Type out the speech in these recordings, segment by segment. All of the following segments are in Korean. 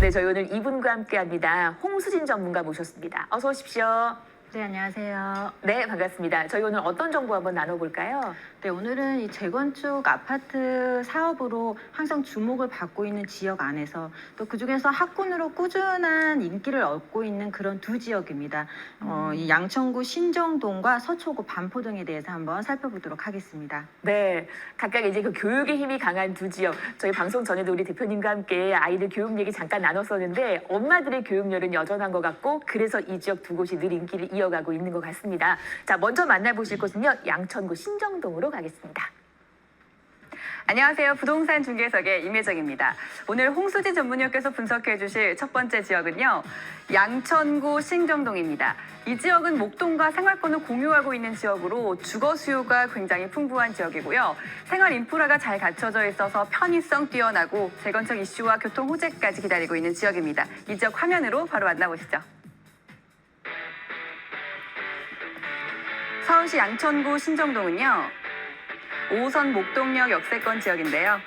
네, 저희 오늘 이분과 함께합니다. 홍수진 전문가 모셨습니다. 어서 오십시오. 네, 안녕하세요. 네, 반갑습니다. 저희 오늘 어떤 정보 한번 나눠볼까요? 네, 오늘은 이 재건축 아파트 사업으로 항상 주목을 받고 있는 지역 안에서 또 그중에서 학군으로 꾸준한 인기를 얻고 있는 그런 두 지역입니다. 어, 이 양천구 신정동과 서초구 반포동에 대해서 한번 살펴보도록 하겠습니다. 네, 각각 이제 그 교육의 힘이 강한 두 지역. 저희 방송 전에도 우리 대표님과 함께 아이들 교육 얘기 잠깐 나눴었는데 엄마들의 교육열은 여전한 것 같고 그래서 이 지역 두 곳이 늘 인기를 이어 가고 있는 것 같습니다. 자, 먼저 만나보실 곳은요, 양천구 신정동으로 가겠습니다. 안녕하세요. 부동산 중개석의 임혜정입니다. 오늘 홍수지 전문의께서 분석해 주실 첫 번째 지역은요. 양천구 신정동입니다. 이 지역은 목동과 생활권을 공유하고 있는 지역으로 주거 수요가 굉장히 풍부한 지역이고요. 생활 인프라가 잘 갖춰져 있어서 편의성 뛰어나고 재건축 이슈와 교통 호재까지 기다리고 있는 지역입니다. 이 지역 화면으로 바로 만나보시죠. 서울시 양천구 신정동은요. 5호선 목동역 역세권 지역인데요.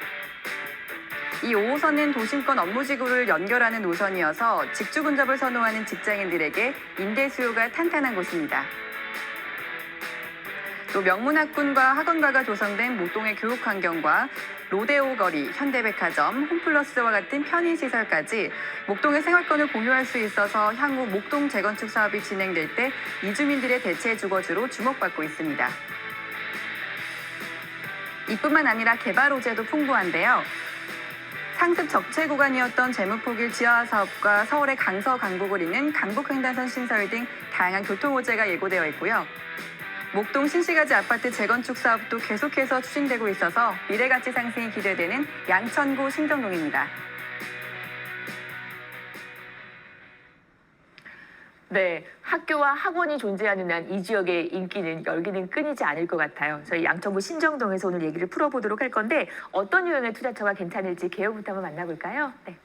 이 5호선은 도심권 업무지구를 연결하는 노선이어서 직주 근접을 선호하는 직장인들에게 임대 수요가 탄탄한 곳입니다. 또 명문학군과 학원가가 조성된 목동의 교육 환경과 로데오 거리, 현대백화점, 홈플러스와 같은 편의시설까지 목동의 생활권을 공유할 수 있어서 향후 목동 재건축 사업이 진행될 때 이주민들의 대체 주거지로 주목받고 있습니다. 이뿐만 아니라 개발 호재도 풍부한데요. 상습 적체 구간이었던 재무포길 지하 사업과 서울의 강서 강북을 잇는 강북횡단선 신설 등 다양한 교통 호재가 예고되어 있고요. 목동 신시가지 아파트 재건축 사업도 계속해서 추진되고 있어서 미래 가치 상승이 기대되는 양천구 신정동입니다. 네, 학교와 학원이 존재하는 한 이 지역의 인기는 열기는 끊이지 않을 것 같아요. 저희 양천구 신정동에서 오늘 얘기를 풀어보도록 할 건데 어떤 유형의 투자처가 괜찮을지 개요부터 한번 만나볼까요? 네.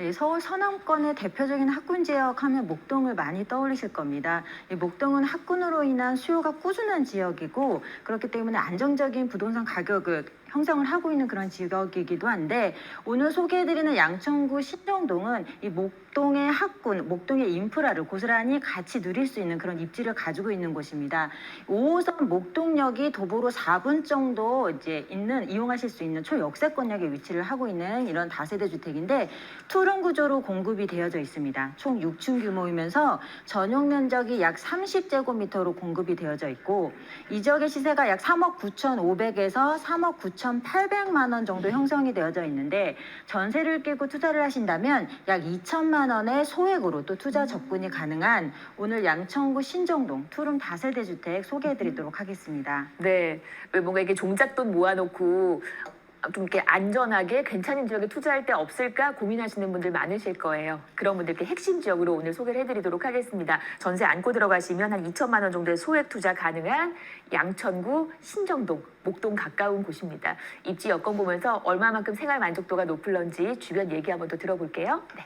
네, 서울 서남권의 대표적인 학군 지역 하면 목동을 많이 떠올리실 겁니다. 이 목동은 학군으로 인한 수요가 꾸준한 지역이고 그렇기 때문에 안정적인 부동산 가격을 형성을 하고 있는 그런 지역이기도 한데 오늘 소개해드리는 양천구 신정동은 이 목동의 학군, 목동의 인프라를 고스란히 같이 누릴 수 있는 그런 입지를 가지고 있는 곳입니다. 5호선 목동역이 도보로 4분 정도 이제 있는 이용하실 수 있는 초역세권역에 위치를 하고 있는 이런 다세대 주택인데 투룸 구조로 공급이 되어져 있습니다. 총 6층 규모이면서 전용 면적이 약 30제곱미터로 공급이 되어져 있고 이 지역의 시세가 약 3억 9,500에서 3억 9,800만 원 정도 형성이 되어져 있는데 전세를 끼고 투자를 하신다면 약 2천만 원의 소액으로 또 투자 접근이 가능한 오늘 양천구 신정동 투룸 다세대 주택 소개해드리도록 하겠습니다. 네, 왜 뭔가 이렇게 종잣돈 모아놓고 좀 이렇게 안전하게 괜찮은 지역에 투자할 때 없을까 고민하시는 분들 많으실 거예요. 그런 분들께 핵심 지역으로 오늘 소개를 해드리도록 하겠습니다. 전세 안고 들어가시면 한 2천만 원 정도의 소액 투자 가능한 양천구 신정동 목동 가까운 곳입니다. 입지 여건 보면서 얼마만큼 생활 만족도가 높을런지 주변 얘기 한번 더 들어볼게요. 네.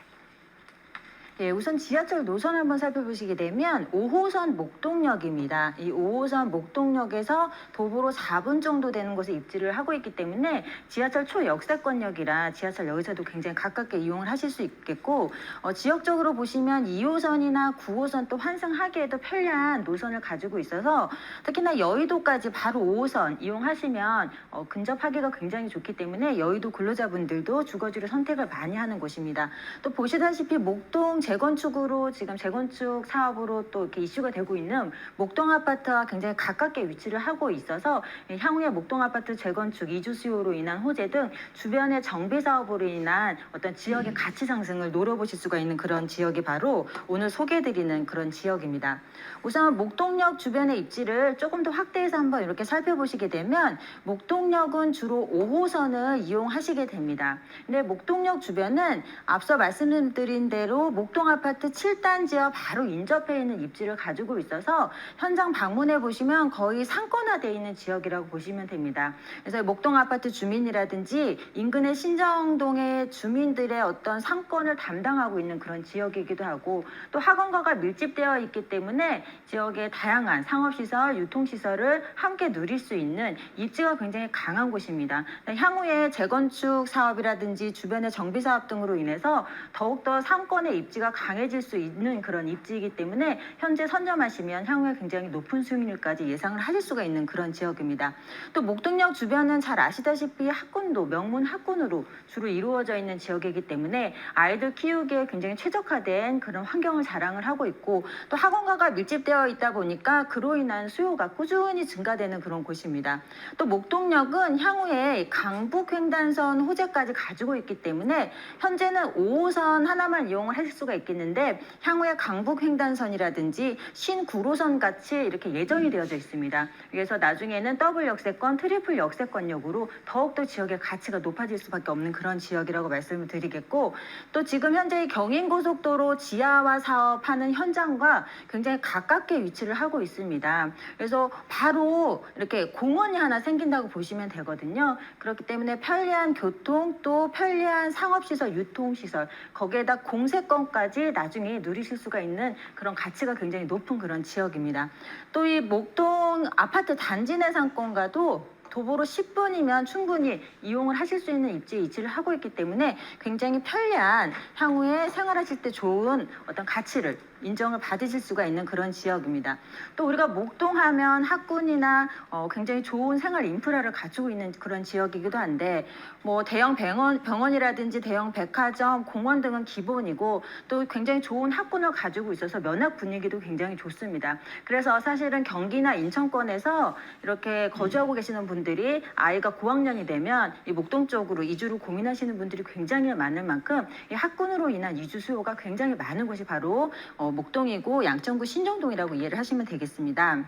예, 우선 지하철 노선 한번 살펴보시게 되면 5호선 목동역입니다. 이 5호선 목동역에서 도보로 4분 정도 되는 곳에 입지를 하고 있기 때문에 지하철 초역세권역이라 지하철 여기서도 굉장히 가깝게 이용을 하실 수 있겠고 어, 지역적으로 보시면 2호선이나 9호선 또 환승하기에도 편리한 노선을 가지고 있어서 특히나 여의도까지 바로 5호선 이용하시면 어, 근접하기가 굉장히 좋기 때문에 여의도 근로자분들도 주거지를 선택을 많이 하는 곳입니다. 또 보시다시피 목동 재건축으로 지금 재건축 사업으로 또 이렇게 이슈가 되고 있는 목동 아파트와 굉장히 가깝게 위치를 하고 있어서 향후에 목동 아파트 재건축 이주 수요로 인한 호재 등 주변의 정비 사업으로 인한 어떤 지역의 가치 상승을 노려보실 수가 있는 그런 지역이 바로 오늘 소개해드리는 그런 지역입니다. 우선 목동역 주변의 입지를 조금 더 확대해서 한번 이렇게 살펴보시게 되면 목동역은 주로 5호선을 이용하시게 됩니다. 근데 목동역 주변은 앞서 말씀드린 대로 목동 목동 아파트 7단지와 바로 인접해 있는 입지를 가지고 있어서 현장 방문해 보시면 거의 상권화되어 있는 지역이라고 보시면 됩니다. 그래서 목동 아파트 주민이라든지 인근의 신정동의 주민들의 어떤 상권을 담당하고 있는 그런 지역이기도 하고 또 학원가가 밀집되어 있기 때문에 지역의 다양한 상업시설, 유통시설을 함께 누릴 수 있는 입지가 굉장히 강한 곳입니다. 향후에 재건축 사업이라든지 주변의 정비 사업 등으로 인해서 더욱더 상권의 입지가 강해질 수 있는 그런 입지이기 때문에 현재 선점하시면 향후에 굉장히 높은 수익률까지 예상을 하실 수가 있는 그런 지역입니다. 또 목동역 주변은 잘 아시다시피 학군도 명문 학군으로 주로 이루어져 있는 지역이기 때문에 아이들 키우기에 굉장히 최적화된 그런 환경을 자랑을 하고 있고 또 학원가가 밀집되어 있다 보니까 그로 인한 수요가 꾸준히 증가되는 그런 곳입니다. 또 목동역은 향후에 강북 횡단선 호재까지 가지고 있기 때문에 현재는 5호선 하나만 이용을 할 수가 있겠는데 향후에 강북 횡단선이라든지 신구로선 같이 이렇게 예정이 되어져 있습니다. 그래서 나중에는 더블 역세권, 트리플 역세권역으로 더욱더 지역의 가치가 높아질 수밖에 없는 그런 지역이라고 말씀을 드리겠고 또 지금 현재 경인고속도로 지하화 사업하는 현장과 굉장히 가깝게 위치를 하고 있습니다. 그래서 바로 이렇게 공원이 하나 생긴다고 보시면 되거든요. 그렇기 때문에 편리한 교통 또 편리한 상업시설, 유통시설 거기에다 공세권까지 나중에 누리실 수가 있는 그런 가치가 굉장히 높은 그런 지역입니다. 또 이 목동 아파트 단지 내 상권과도 도보로 10분이면 충분히 이용을 하실 수 있는 입지에 위치를 하고 있기 때문에 굉장히 편리한 향후에 생활하실 때 좋은 어떤 가치를 인정을 받으실 수가 있는 그런 지역입니다. 또 우리가 목동하면 학군이나 어, 굉장히 좋은 생활 인프라를 가지고 있는 그런 지역이기도 한데 뭐 대형 병원, 병원이라든지 대형 백화점, 공원 등은 기본이고 또 굉장히 좋은 학군을 가지고 있어서 면학 분위기도 굉장히 좋습니다. 그래서 사실은 경기나 인천권에서 이렇게 거주하고 계시는 분들이 아이가 고학년이 되면 이 목동 쪽으로 이주를 고민하시는 분들이 굉장히 많은 만큼 이 학군으로 인한 이주 수요가 굉장히 많은 곳이 바로 어, 목동이고 양천구 신정동이라고 이해를 하시면 되겠습니다.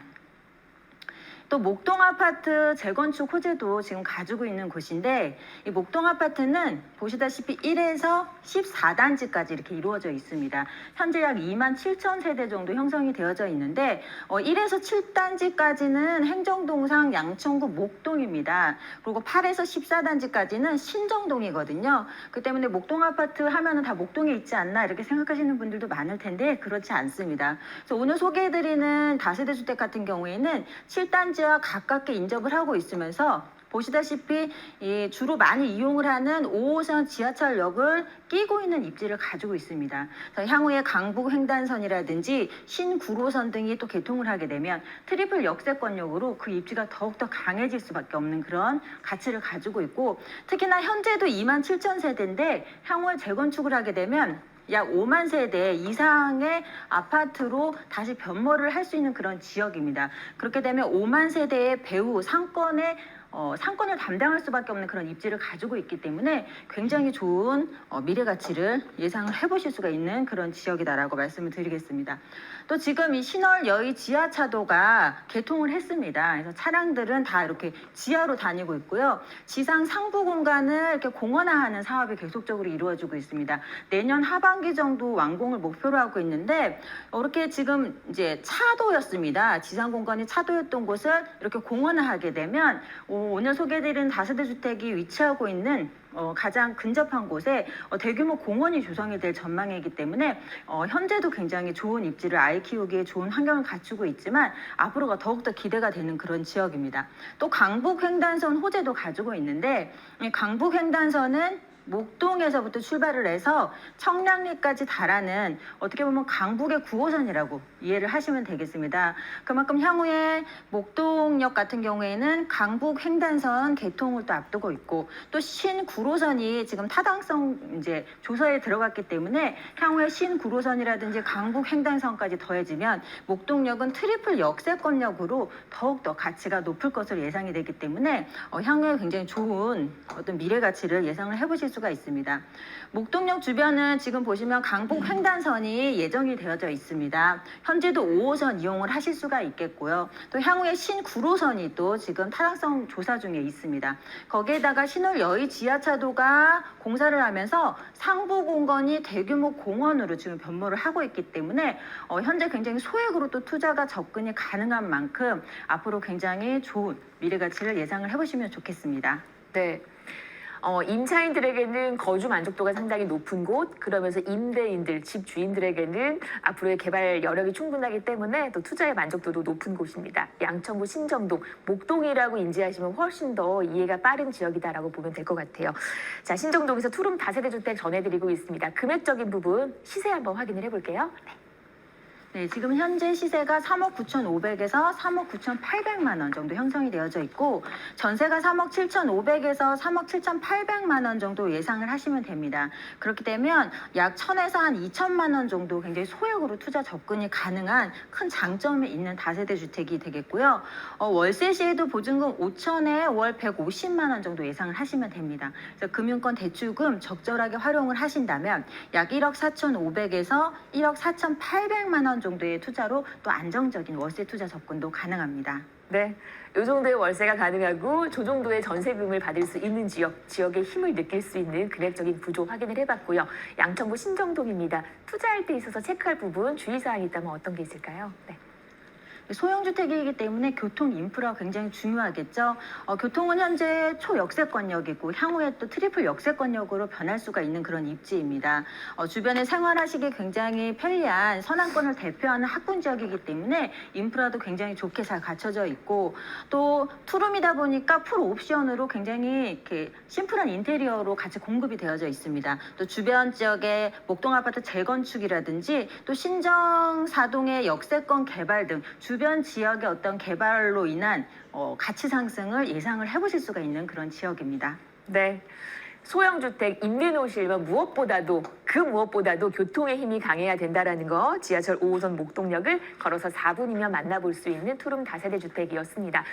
또 목동 아파트 재건축 호재도 지금 가지고 있는 곳인데 이 목동 아파트는 보시다시피 1에서 14단지까지 이렇게 이루어져 있습니다. 현재 약 2만 7천 세대 정도 형성이 되어져 있는데 어, 1에서 7단지까지는 행정동상 양천구 목동입니다. 그리고 8에서 14단지까지는 신정동이거든요. 그 때문에 목동 아파트 하면은 다 목동에 있지 않나 이렇게 생각하시는 분들도 많을 텐데 그렇지 않습니다. 그래서 오늘 소개해드리는 다세대 주택 같은 경우에는 7단지 와 가깝게 인접을 하고 있으면서 보시다시피 이 주로 많이 이용을 하는 5호선 지하철역을 끼고 있는 입지를 가지고 있습니다. 향후에 강북 횡단선이라든지 신구로선 등이 또 개통을 하게 되면 트리플 역세권역으로 그 입지가 더욱더 강해질 수밖에 없는 그런 가치를 가지고 있고 특히나 현재도 2만 7천 세대인데 향후에 재건축을 하게 되면 약 5만 세대 이상의 아파트로 다시 변모를 할 수 있는 그런 지역입니다. 그렇게 되면 5만 세대의 배후 상권의 어, 상권을 담당할 수밖에 없는 그런 입지를 가지고 있기 때문에 굉장히 좋은 어, 미래 가치를 예상을 해보실 수가 있는 그런 지역이다라고 말씀을 드리겠습니다. 또 지금 이 신월 여의 지하차도가 개통을 했습니다. 그래서 차량들은 다 이렇게 지하로 다니고 있고요. 지상 상부 공간을 이렇게 공원화하는 사업이 계속적으로 이루어지고 있습니다. 내년 하반기 정도 완공을 목표로 하고 있는데 이렇게 지금 이제 차도였습니다. 지상 공간이 차도였던 곳을 이렇게 공원화하게 되면 오, 오늘 소개해드린 다세대 주택이 위치하고 있는 어, 가장 근접한 곳에 어, 대규모 공원이 조성이 될 전망이기 때문에 어, 현재도 굉장히 좋은 입지를 아이 키우기에 좋은 환경을 갖추고 있지만 앞으로가 더욱더 기대가 되는 그런 지역입니다. 또 강북 횡단선 호재도 가지고 있는데 이 강북 횡단선은 목동에서부터 출발을 해서 청량리까지 달하는 어떻게 보면 강북의 9호선이라고 이해를 하시면 되겠습니다. 그만큼 향후에 목동역 같은 경우에는 강북 횡단선 개통을 또 앞두고 있고 또 신구로선이 지금 타당성 이제 조사에 들어갔기 때문에 향후에 신구로선이라든지 강북 횡단선까지 더해지면 목동역은 트리플 역세권역으로 더욱더 가치가 높을 것으로 예상이 되기 때문에 어, 향후에 굉장히 좋은 어떤 미래 가치를 예상을 해보실 수 수가 있습니다. 목동역 주변은 지금 보시면 강북 횡단선이 예정이 되어져 있습니다. 현재도 5호선 이용을 하실 수가 있겠고요. 또 향후에 신구로선이 또 지금 타당성 조사 중에 있습니다. 거기에다가 신월 여의 지하차도가 공사를 하면서 상부 공간이 대규모 공원으로 지금 변모를 하고 있기 때문에 어, 현재 굉장히 소액으로 또 투자가 접근이 가능한 만큼 앞으로 굉장히 좋은 미래 가치를 예상을 해보시면 좋겠습니다. 네. 어, 임차인들에게는 거주 만족도가 상당히 높은 곳, 그러면서 임대인들, 집 주인들에게는 앞으로의 개발 여력이 충분하기 때문에 또 투자의 만족도도 높은 곳입니다. 양천구 신정동, 목동이라고 인지하시면 훨씬 더 이해가 빠른 지역이다라고 보면 될 것 같아요. 자, 신정동에서 투룸 다세대 주택 전해드리고 있습니다. 금액적인 부분 시세 한번 확인을 해볼게요. 네. 네, 지금 현재 시세가 3억 9,500에서 3억 9,800만 원 정도 형성이 되어져 있고 전세가 3억 7,500에서 3억 7,800만 원 정도 예상을 하시면 됩니다. 그렇게 되면 약 1,000에서 한 2천만 원 정도 굉장히 소액으로 투자 접근이 가능한 큰 장점이 있는 다세대 주택이 되겠고요. 어, 월세 시에도 보증금 5천에 월 150만 원 정도 예상을 하시면 됩니다. 그래서 금융권 대출금 적절하게 활용을 하신다면 약 1억 4,500에서 1억 4,800만 원 정도 의 투자로 또 안정적인 월세 투자 접근도 가능합니다. 네. 이 정도의 월세가 가능하고 저 정도의 전세금을 받을 수 있는 지역, 지역의 힘을 느낄 수 있는 금액적인 구조 확인을 해봤고요. 양천구 신정동입니다. 투자할 때 있어서 체크할 부분, 주의사항이 있다면 어떤 게 있을까요? 네. 소형주택이기 때문에 교통 인프라가 굉장히 중요하겠죠. 어, 교통은 현재 초역세권역이고 향후에 또 트리플 역세권역으로 변할 수가 있는 그런 입지입니다. 어, 주변에 생활하시기 굉장히 편리한 선안권을 대표하는 학군 지역이기 때문에 인프라도 굉장히 좋게 잘 갖춰져 있고 또 투룸이다 보니까 풀 옵션으로 굉장히 이렇게 심플한 인테리어로 같이 공급이 되어져 있습니다. 또 주변 지역의 목동 아파트 재건축이라든지 또 신정 사동의 역세권 개발 등 주변 지역의 어떤 개발로 인한 어, 가치 상승을 예상을 해보실 수가 있는 그런 지역입니다. 네. 소형주택 임대노실은 무엇보다도 그 무엇보다도 교통의 힘이 강해야 된다라는 거 지하철 5호선 목동역을 걸어서 4분이면 만나볼 수 있는 투룸 다세대 주택이었습니다.